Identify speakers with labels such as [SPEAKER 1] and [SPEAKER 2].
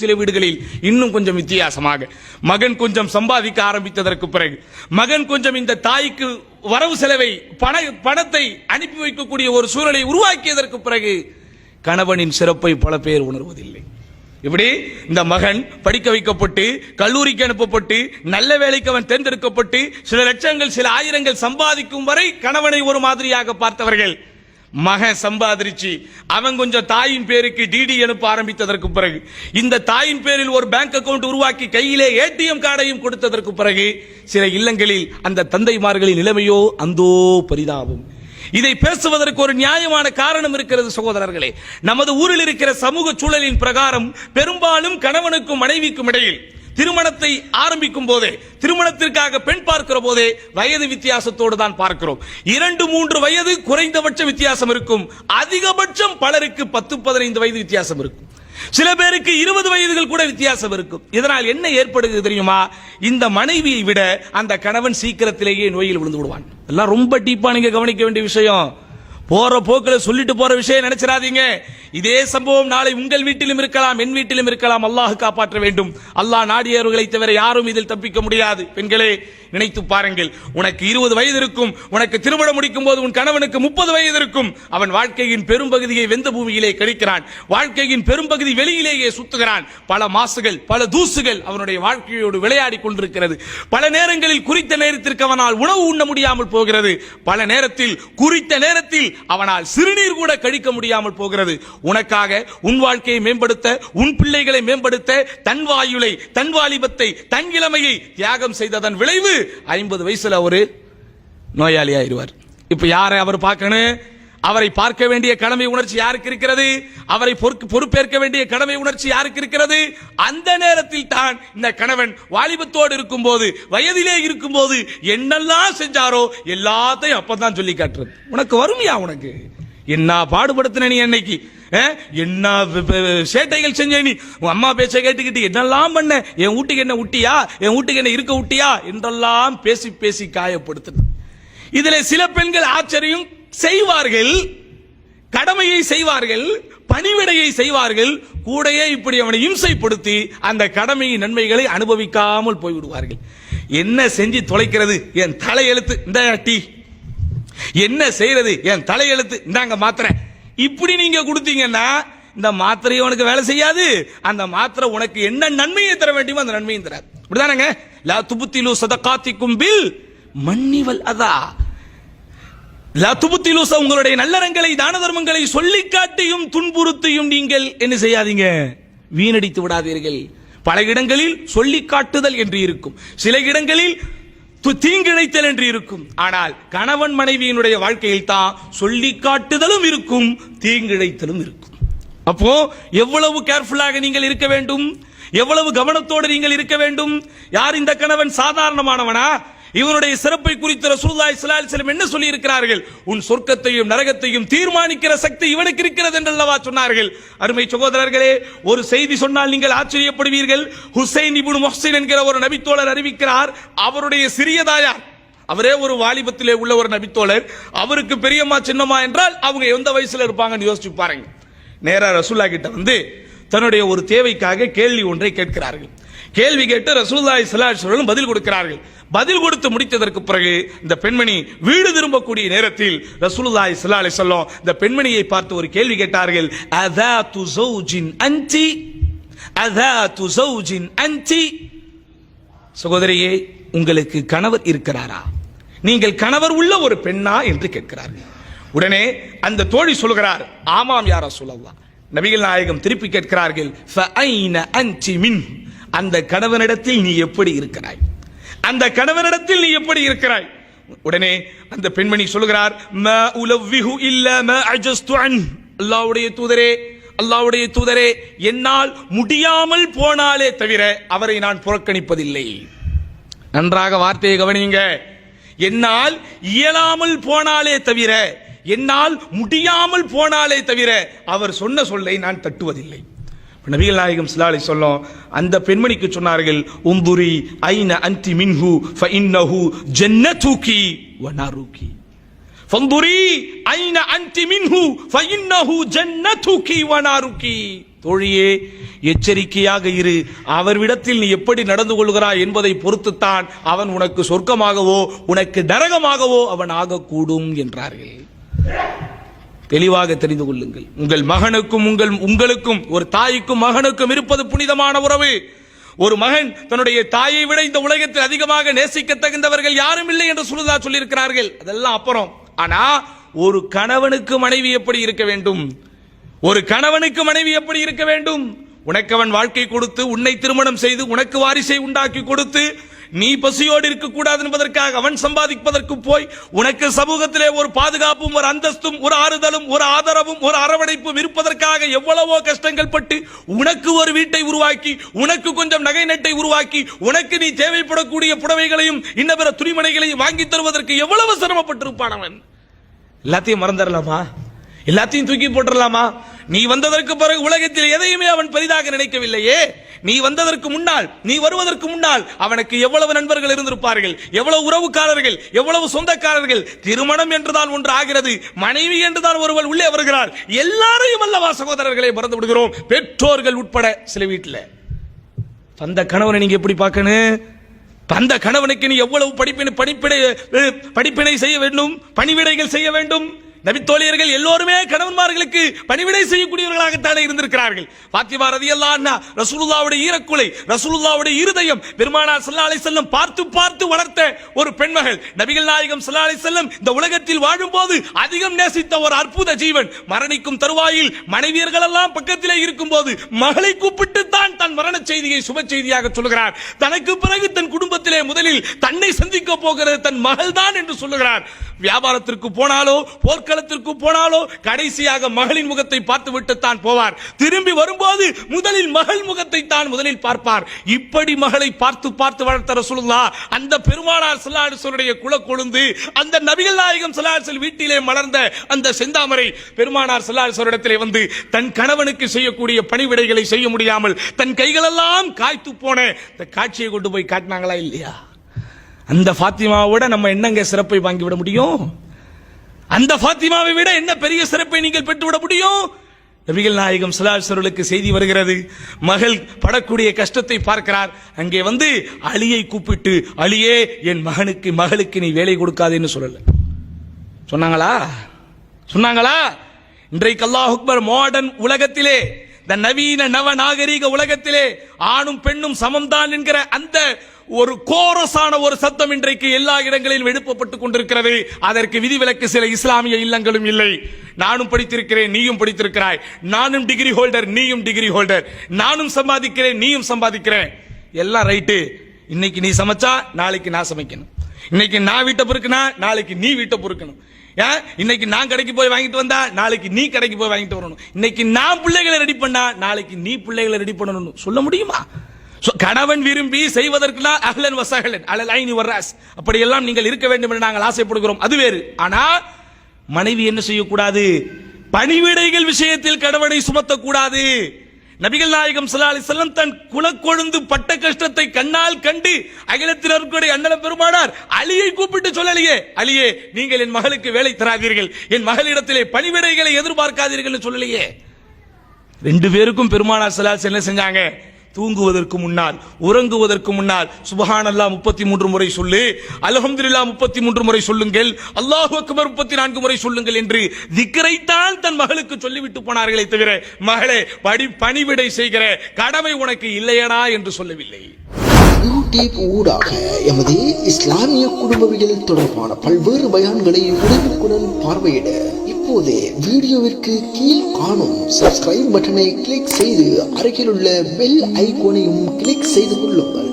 [SPEAKER 1] சில வீடுகளில் இன்னும் கொஞ்சம் வித்தியாசமாக. மகன் கொஞ்சம் சம்பாதிக்க ஆரம்பித்ததற்கு பிறகு மகன் கொஞ்சம் இந்த தாய்க்கு வரவு செலவை பண பணத்தை அனுப்பி வைக்கக்கூடிய ஒரு சூழலை உருவாக்கியதற்கு பிறகு கணவனின் சிறப்பை பல பேர் உணர்வதில்லை. இப்படி இந்த மகன் படிக்க வைக்கப்பட்டு கல்லூரிக்கு அனுப்பப்பட்டு நல்ல வேலைக்கு அவன் தேர்ந்தெடுக்கப்பட்டு சில லட்சங்கள் சில ஆயிரங்கள் சம்பாதிக்கும் வரை கணவனை ஒரு மாதிரியாக பார்த்தவர்கள் மகன் சம்பாதிச்சு அவன் கொஞ்சம் தாயின் பேருக்கு டிடி அனுப்ப ஆரம்பித்ததற்கு பிறகு இந்த தாயின் பேரில் ஒரு பேங்க் அக்கவுண்ட் உருவாக்கி கையிலே ஏடிஎம் கார்டையும் கொடுத்ததற்கு பிறகு சில இல்லங்களில் அந்த தந்தைமார்களின் நிலைமையோ அந்தோ பரிதாபம் இதை பேசுவதற்கு ஒரு நியாயமான காரணம் இருக்கிறது சகோதரர்களே. நமது ஊரில் இருக்கிற சமூக சூழலின் பிரகாரம் பெரும்பாலும் கணவனுக்கும் மனைவிக்கும் இடையில் திருமணத்தை ஆரம்பிக்கும் போதே திருமணத்திற்காக பெண் பார்க்கிற போதே வயது வித்தியாசத்தோடு தான் பார்க்கிறோம். இரண்டு மூன்று வயது குறைந்தபட்ச வித்தியாசம் இருக்கும். அதிகபட்சம் பலருக்கு பத்து பதினைந்து வயது வித்தியாசம் இருக்கும். சில பேருக்கு இருபது வயதுகள் கூட வித்தியாசம் இருக்கும். இதனால் என்ன ஏற்படுகிறது தெரியுமா? இந்த மனைவியை விட அந்த கணவன் சீக்கிரத்திலேயே நோயில் விழுந்து விடுவான். எல்லாம் ரொம்ப டீப்பா நீங்க கவனிக்க வேண்டிய விஷயம். போற போக்கில் சொல்லிட்டு போற விஷயம் நினைச்சிடாதீங்க. இதே சம்பவம் நாளை உங்கள் வீட்டிலும் இருக்கலாம் என் வீட்டிலும் இருக்கலாம். அல்லாஹ் காப்பாற்ற வேண்டும். அல்லாஹ் நாடியவர்களை தவிர யாரும் இதில் தப்பிக்க முடியாது. பெண்களே நினைத்து பாருங்கள். உனக்கு இருபது வயது இருக்கும். உனக்கு திருமணம் முடிக்கும் போது உன் கணவனுக்கு முப்பது வயது இருக்கும். அவன் வாழ்க்கையின் பெரும்பகுதியை வெந்த பூமியிலே கழிக்கிறான். வாழ்க்கையின் பெரும்பகுதி வெளியிலேயே சுத்துகிறான். பல மாசுகள் பல தூசுகள் அவனுடைய வாழ்க்கையோடு விளையாடி கொண்டிருக்கிறது. பல நேரங்களில் குறித்த நேரத்திற்கு அவனால் உணவு உண்ண முடியாமல் போகிறது. பல நேரத்தில் குறித்த நேரத்தில் அவனால் சிறுநீர் கூட கழிக்க முடியாமல் போகிறது. உனக்காக உன் வாழ்க்கையை மேம்படுத்த உன் பிள்ளைகளை மேம்படுத்த தன் வாயுளை தன் வாலிபத்தை தன் இளமையை தியாகம் செய்ததன் விளைவு ஐம்பது வயசுல ஒரு நோயாளி ஆயிடுவார். இப்போ யாரை அவர் பார்க்கணும்? அவரை பார்க்க வேண்டிய கடமை உணர்ச்சி யாருக்கு இருக்கிறது? அவரை பொறுப்பேற்க வேண்டிய கடமை உணர்ச்சி யாருக்கு இருக்கிறது? அந்த நேரத்தில் தான் இந்த கணவன் வாலிபத்தோடு இருக்கும் போது வயதிலே இருக்கும் போது என்னெல்லாம் செஞ்சாரோ எல்லாத்தையும் அப்பதான் சொல்லி காட்டுறது. உனக்கு வறுமையா உனக்கு? என்ன பாடுபடுத்தின நீ என்னைக்கு என்ன சேட்டைகள் செஞ்ச நீ? உன் அம்மா பேச்ச கேட்டுக்கிட்டு என்னெல்லாம் பண்ண? என் வீட்டுக்கு என்ன விட்டியா என் வீட்டுக்கு என்ன இருக்க விட்டியா என்றெல்லாம் பேசி பேசி காயப்படுத்தின இதுல சில பெண்கள் ஆச்சரியம் செய்வார்கள் கடமையை செய்வார்கள் பணிவிடையை செய்வார்கள் கூடயே இப்படி அவனை இம்சைப்படுத்தி அந்த கடமையின் நன்மைகளை அனுபவிக்காமல் போய்விடுவார்கள். என்ன செஞ்சு தொலைக்கிறது? என் தலையெழுத்து. இந்த டீ. என்ன செய்யறது? என் தலையெழுத்து. இந்தாங்க மாத்திரை. இப்படி நீங்க கொடுத்தீங்கன்னா இந்த மாத்திரை உனக்கு வேலை செய்யாது. அந்த மாத்திரை உனக்கு என்ன நன்மையை தர வேண்டுமோ அந்த நன்மையும் தராது. இப்படிதானங்க லா துபுத்திலு சதகாத்திக்கும் பில் மன்னிவல் அதா. லா துபுத்திலு உங்களுடைய நல்லறங்களை தான தர்மங்களை சொல்லி காட்டியும் துன்புறுத்தியும் நீங்கள் என்ன செய்யாதீங்க? வீணடித்து விடாதீர்கள். பல இடங்களில் சொல்லி காட்டுதல் என்று இருக்கும். சில இடங்களில் தீங்கிழைத்தல் என்று இருக்கும். ஆனால் கணவன் மனைவியினுடைய வாழ்க்கையில் தான் சொல்லி காட்டுதலும் இருக்கும் தீங்கிழைத்தலும் இருக்கும். அப்போ எவ்வளவு கேர்ஃபுல்லாக நீங்கள் இருக்க வேண்டும்? எவ்வளவு கவனத்தோடு நீங்கள் இருக்க வேண்டும்? யார் இந்த கணவன் சாதாரணமானவனா? இவனுடைய சிறப்பை குறித்து ரசூலுல்லாஹி ஸல்லல்லாஹு அலைஹி என்ன சொல்லி இருக்கிறார்கள் உன் சொர்க்கத்தையும் நரகத்தையும் தீர்மானிக்கிற சக்தி இவனுக்கு இருக்கிறது என்று அல்லவா சொன்னார்கள்? அருமை சகோதரர்களே ஒரு செய்தி சொன்னால் நீங்கள் ஆச்சரியப்படுவீர்கள். ஹுசைன் இப்னு முஹ்சின் என்கிற ஒரு நபித்தோழர் அறிவிக்கிறார் அவருடைய சிறியதாயார் அவரே ஒரு வாலிபத்திலே உள்ள ஒரு நபித்தோழர். அவருக்கு பெரியம்மா சின்னம்மா என்றால் அவங்க எந்த வயசுல இருப்பாங்கன்னு யோசிச்சு பாருங்க. நேரா ரசூல்லா கிட்ட வந்து தன்னுடைய ஒரு தேவைக்காக கேள்வி ஒன்றை கேட்கிறார்கள். கேள்வி கேட்டு ரசூல்லாய் ஸல்லல்லாஹு பதில் கொடுக்கிறார்கள். பதில் கொடுத்து முடித்ததற்கு பிறகு இந்த பெண்மணி வீடு திரும்பக்கூடிய நேரத்தில் ரசூலுல்லாஹி ஸல்லல்லாஹு அலைஹி வஸல்லம் இந்த பெண்மணியை பார்த்து ஒரு கேள்வி கேட்டார்கள். அதா ஜௌஜின் அன்டி அதா ஜௌஜின் அன்டி சகோதரியே உங்களுக்கு கணவர் இருக்கிறாரா? நீங்கள் கணவர் உள்ள ஒரு பெண்ணா என்று கேட்கிறார்கள். உடனே அந்த தோழி சொல்கிறார் ஆமாம் யாரா சொல்லலாம் நபிகள் நாயகம் திருப்பி கேட்கிறார்கள் "ஃபஅய்ன அன்டி மின்?" அந்த கணவனிடத்தில் நீ எப்படி இருக்கிறாய்? அந்த கணவனிடத்தில் நீ எப்படி இருக்கிறாய்? உடனே அந்த பெண்மணி சொல்கிறார் "ம உலவ்விஹு இல்ல ம அஜஸ்து அன்." அல்லாஹ்வுடைய தூதரே அல்லாஹ்வுடைய தூதரே என்னால் முடியாமல் போனாலே தவிர அவரை நான் புறக்கணிப்பதில்லை. நன்றாக வார்த்தையை கவனியுங்க. என்னால் இயலாமல் போனாலே தவிர என்னால் முடியாமல் போனாலே தவிர அவர் சொன்ன சொல்லை நான் தட்டுவதில்லை. நபிகள் நாயகம் சிலாலை சொல்லும் அந்த பெண்மணிக்கு சொன்னார்கள் உம்புரி ஐன அன்டி மின்ஹு ஃபஇன்னஹு ஜன்னதுகி வனாருகி ஃபந்துரி ஐன அன்டி மின்ஹு ஃபஇன்னஹு ஜன்னதுகி வனாருகி தோழியே எச்சரிக்கையாக இரு. அவர்விடத்தில் நீ எப்படி நடந்து கொள்கிறாய் என்பதை பொறுத்துத்தான் அவன் உனக்கு சொர்க்கமாகவோ உனக்கு நரகமாகவோ அவன் ஆகக்கூடும் என்றார்கள். தெளிவாக தெரிந்து கொள்ளுங்கள். உங்கள் மகனுக்கும் உங்கள் உங்களுக்கும் ஒரு தாய்க்கும் மகனுக்கும் இருப்பது புனிதமான உறவு. ஒரு மகன் தன்னுடைய தாயை விட இந்த உலகத்தில் அதிகமாக நேசிக்க தகுந்தவர்கள் யாரும் இல்லை என்று சுருதா சொல்லியிருக்கிறார்கள். அதெல்லாம் அப்புறம். ஆனா ஒரு கணவனுக்கு மனைவி எப்படி இருக்க வேண்டும்? ஒரு கணவனுக்கு மனைவி எப்படி இருக்க வேண்டும்? உனக்கு அவன் வாழ்க்கை கொடுத்து உன்னை திருமணம் செய்து உனக்கு வாரிசை உண்டாக்கி கொடுத்து நீ பசியோடு இருக்கக்கூடாது என்பதற்காக அவன் சம்பாதிப்பதற்கு போய் உனக்கு சமூகத்திலே ஒரு பாதுகாப்பும் ஒரு அந்தஸ்தும் ஒரு ஆறுதலும் ஒரு ஆதரவும் ஒரு அரவணைப்பும் இருப்பதற்காக எவ்வளவோ கஷ்டங்கள் பட்டு உனக்கு ஒரு வீட்டை உருவாக்கி உனக்கு கொஞ்சம் நகை நட்டை உருவாக்கி உனக்கு நீ தேவைப்படக்கூடிய புடவைகளையும் இன்ன பிற துணிமணிகளையும் வாங்கி தருவதற்கு எவ்வளவு சிரமப்பட்டிருப்பான் அவன்? எல்லாத்தையும் மறந்துடலாமா? எல்லாத்தையும் தூக்கி போட்டுடலாமா? நீ வந்ததற்கு பிறகு உலகத்தில் எதையுமே அவன் பெரிதாக நினைக்கவில்லையே. நீ வந்ததற்கு முன்னால் நீ வருவதற்கு முன்னால் அவனுக்கு எவ்வளவு நண்பர்கள் இருந்திருப்பார்கள் எவ்வளவு உறவுக்காரர்கள் எவ்வளவு சொந்தக்காரர்கள் திருமணம் என்றுதான் ஒன்று ஆகிறது மனைவி என்றுதான் ஒருவர் உள்ளே வருகிறார் எல்லாரையும் அல்லவா சகோதரர்களை மறந்து விடுகிறோம். பெற்றோர்கள் உட்பட சில வீட்டில் அந்த கணவனை நீங்க எப்படி பார்க்கணும்? அந்த கணவனுக்கு நீ எவ்வளவு படிப்பினை படிப்பினை படிப்பினை செய்ய வேண்டும்? பணிவிடைகள் செய்ய வேண்டும்? நபித்தோழியர்கள் எல்லோருமே கணவன்மார்களுக்கு பணிவிடை செய்யக்கூடியவர்களாகத்தானே இருந்திருக்கிறார்கள். பாத்திமா ரதியல்லாஹு ரசூலுல்லாவுடைய ஈரக்குலை ரசூலுல்லாவுடைய இருதயம் பெருமானா சல்லா அலை செல்லம் பார்த்து பார்த்து வளர்த்த ஒரு பெண்மகள். நபிகள் நாயகம் சல்லா அலை செல்லம் இந்த உலகத்தில் வாழும்போது அதிகம் நேசித்த ஒரு அற்புத ஜீவன். மரணிக்கும் தருவாயில் மனைவியர்கள் எல்லாம் பக்கத்திலே இருக்கும்போது மகளை கூப்பிட்டு தான் தன் மரண செய்தியை சுப செய்தியாக சொல்லுகிறார். தனக்கு பிறகு தன் குடும்பத்திலே முதலில் தன்னை சந்திக்க போகிறது தன் மகள் தான் என்று சொல்லுகிறார். வியாபாரத்திற்கு போனாலோ போர்க்க போர்க்களத்திற்கு போனாலோ கடைசியாக மகளின் முகத்தை பார்த்து விட்டு தான் போவார். திரும்பி வரும்போது முதலில் மகள் முகத்தை தான் முதலில் பார்ப்பார். இப்படி மகளை பார்த்து பார்த்து வளர்த்த ரசூலுல்லா அந்த பெருமானார் சல்லாஹுடைய குல கொழுந்து அந்த நபிகள் நாயகம் சல்லாஹல் வீட்டிலே மலர்ந்த அந்த செந்தாமரை பெருமானார் சல்லாஹரிடத்திலே வந்து தன் கணவனுக்கு செய்யக்கூடிய பணிவிடைகளை செய்ய முடியாமல் தன் கைகளெல்லாம் காய்த்து போன இந்த காட்சியை கொண்டு போய் காட்டினாங்களா இல்லையா? அந்த ஃபாத்திமாவோட நம்ம என்னங்க சிறப்பை வாங்கி விட முடியும்? அந்த ஃபாத்திமாவை விட என்ன பெரிய சிறப்பை நீங்கள் பெற்றுவிட முடியும்? நபிகள் நாயகம் சிலாசர்களுக்கு செய்தி வருகிறது. மகள் படக்கூடிய கஷ்டத்தை பார்க்கிறார். அங்கே வந்து அலியை கூப்பிட்டு அலியே என் மகனுக்கு மகளுக்கு நீ வேலை கொடுக்காதேன்னு சொல்லல. சொன்னாங்களா? சொன்னாங்களா? இன்றைக்கு அல்லாஹ் அக்பர் மாடர்ன் உலகத்திலே இந்த நவீன நவ நாகரீக உலகத்திலே ஆணும் பெண்ணும் சமம்தான் என்கிற அந்த ஒரு கோரஸான ஒரு சத்தம் இன்றைக்கு எல்லா இடங்களிலும் எழுப்பப்பட்டுக் கொண்டிருக்கிறது. அதற்கு விதிவிலக்கு சில இஸ்லாமிய இல்லங்களும் இல்லை. நானும் படித்திருக்கிறேன் நீயும் படித்திருக்கிறாய். நானும் டிகிரி ஹோல்டர் நீயும் டிகிரி ஹோல்டர் நானும் சம்பாதிக்கிறேன் நீயும் சம்பாதிக்கிறேன். எல்லாம் ரைட்டு. இன்னைக்கு நீ சமைச்சா நாளைக்கு நான் சமைக்கணும். இன்னைக்கு நான் வீட்டை பொறுக்கினா நாளைக்கு நீ வீட்டை பொறுக்கணும். ஏன் இன்னைக்கு நான் கடைக்கு போய் வாங்கிட்டு வந்தா நாளைக்கு நீ கடைக்கு போய் வாங்கிட்டு வரணும். இன்னைக்கு நான் பிள்ளைகளை ரெடி பண்ணா நாளைக்கு நீ பிள்ளைகளை ரெடி பண்ணணும் சொல்ல முடியுமா? கணவன் விரும்பி செய்வதற்குலாம் அஹ்லன் வசகலன் அலல் ஐனி வர்ராஸ் அப்படியெல்லாம் நீங்கள் இருக்க வேண்டும் என்று நாங்கள் ஆசைப்படுகிறோம். அது வேறு. ஆனால் மனைவி என்ன செய்யக்கூடாது? பணிவிடைகள் விஷயத்தில் கணவனை சுமத்தக்கூடாது. நபிகள் நாயகம் ஸல்லல்லாஹு அலிசல்லம் தன் குலக்கொழுந்து பட்ட கஷ்டத்தை கண்ணால் கண்டு அகிலத்தினருக்குடைய அண்ணன் பெருமானார் அலியை கூப்பிட்டு சொல்லலையே. அலியே நீங்கள் என் மகளுக்கு வேலை தராதீர்கள். என் மகளிடத்திலே பணிவிடைகளை எதிர்பார்க்காதீர்கள் சொல்லலையே. ரெண்டு பேருக்கும் பெருமானார் ஸல்லல்லாஹு என்ன செஞ்சாங்க? தூங்குவதற்கு முன்னால் உறங்குவதற்கு முன்னால் சுபஹானல்லாஹ் முப்பத்தி மூன்று முறை சொல்லு அலஹம்துல்லா முப்பத்தி மூன்று முறை சொல்லுங்கள் அல்லாஹு அக்பர் முப்பத்தி நான்கு முறை சொல்லுங்கள் என்று திக்கரைத்தான் தன் மகளுக்கு சொல்லிவிட்டு போனார்களே தவிர மகளே படி பணிவிடை செய்கிற கடமை உனக்கு இல்லையடா என்று சொல்லவில்லை.
[SPEAKER 2] யூடியூப் ஊடாக எமது இஸ்லாமிய குடும்பவியல் தொடர்பான பல்வேறு பயான்களை உடனுக்குடன் பார்வையிட இப்போதே வீடியோவிற்கு கீழ் காணும் சப்ஸ்கிரைப் பட்டனை கிளிக் செய்து அருகிலுள்ள பெல் ஐகோனையும் கிளிக் செய்து கொள்ளுங்கள்.